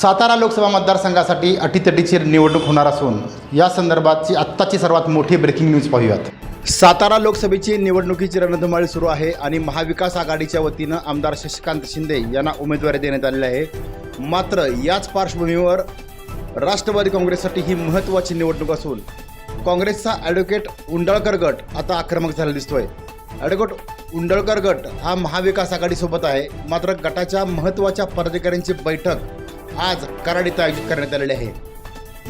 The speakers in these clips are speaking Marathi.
सातारा लोकसभा मतदारसंघासाठी अटीतटीची निवडणूक होणार असून या संदर्भातची आत्ताची सर्वात मोठी ब्रेकिंग न्यूज पाहूयात. सातारा लोकसभेची निवडणुकीची रणधुमाळी सुरू आहे आणि महाविकास आघाडीच्या वतीनं आमदार शशिकांत शिंदे यांना उमेदवारी देण्यात आलेली आहे. मात्र याच पार्श्वभूमीवर राष्ट्रवादी काँग्रेससाठी ही महत्त्वाची निवडणूक असून काँग्रेसचा ॲडव्होकेट उंडाळकर गट आता आक्रमक झालेला दिसतोय. ॲडव्होकेट उंडळकर गट हा महाविकास आघाडीसोबत आहे. मात्र गटाच्या महत्त्वाच्या पदाधिकाऱ्यांची बैठक आज कराड इथं आयोजित करण्यात आलेली आहे.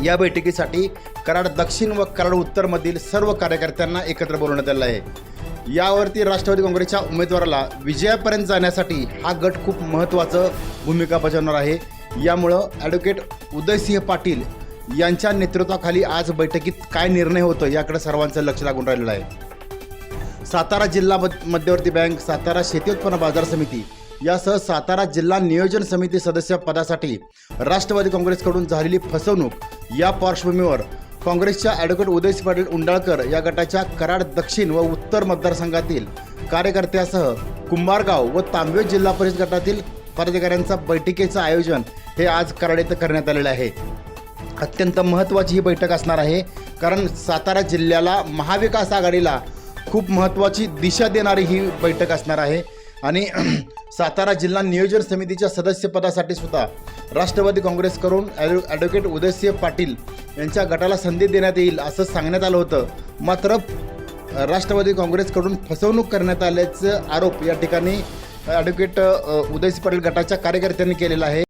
या बैठकीसाठी कराड दक्षिण व कराड उत्तरमधील सर्व कार्यकर्त्यांना एकत्र बोलवण्यात आलं आहे. यावरती राष्ट्रवादी काँग्रेसच्या उमेदवाराला विजयापर्यंत जाण्यासाठी हा गट खूप महत्त्वाचं भूमिका बजावणार आहे. यामुळं ॲडव्होकेट उदयसिंह पाटील यांच्या नेतृत्वाखाली आज बैठकीत काय निर्णय होतो याकडे सर्वांचं लक्ष लागून राहिलेलं आहे. सातारा जिल्हा मध्यवर्ती बँक सातारा शेती उत्पन्न बाजार समिती यासह सातारा जिल्हा नियोजन समिती सदस्य पदासाठी राष्ट्रवादी काँग्रेसकडून झालेली फसवणूक या पार्श्वभूमीवर काँग्रेसच्या ॲडव्होकेट उदयसी पाटील उंडाळकर या गटाच्या कराड दक्षिण व उत्तर मतदारसंघातील कार्यकर्त्यासह कुंभारगाव व तांबवे जिल्हा परिषद गटातील पदाधिकाऱ्यांचा बैठकीचं आयोजन हे आज कराड येथे करण्यात आलेलं आहे. अत्यंत महत्त्वाची ही बैठक असणार आहे कारण सातारा जिल्ह्याला महाविकास आघाडीला खूप महत्त्वाची दिशा देणारी ही बैठक असणार आहे. आणि सातारा जिल्हा नियोजन समितीच्या सदस्यपदासाठी सुद्धा राष्ट्रवादी काँग्रेसकडून ॲडव्हो ॲडव्होकेट उदयसिंह पाटील यांच्या गटाला संधी देण्यात येईल असं सांगण्यात आलं होतं. मात्र राष्ट्रवादी काँग्रेसकडून फसवणूक करण्यात आल्याचं आरोप या ठिकाणी ॲडव्होकेट उदयसिंह पाटील गटाच्या कार्यकर्त्यांनी केलेला आहे.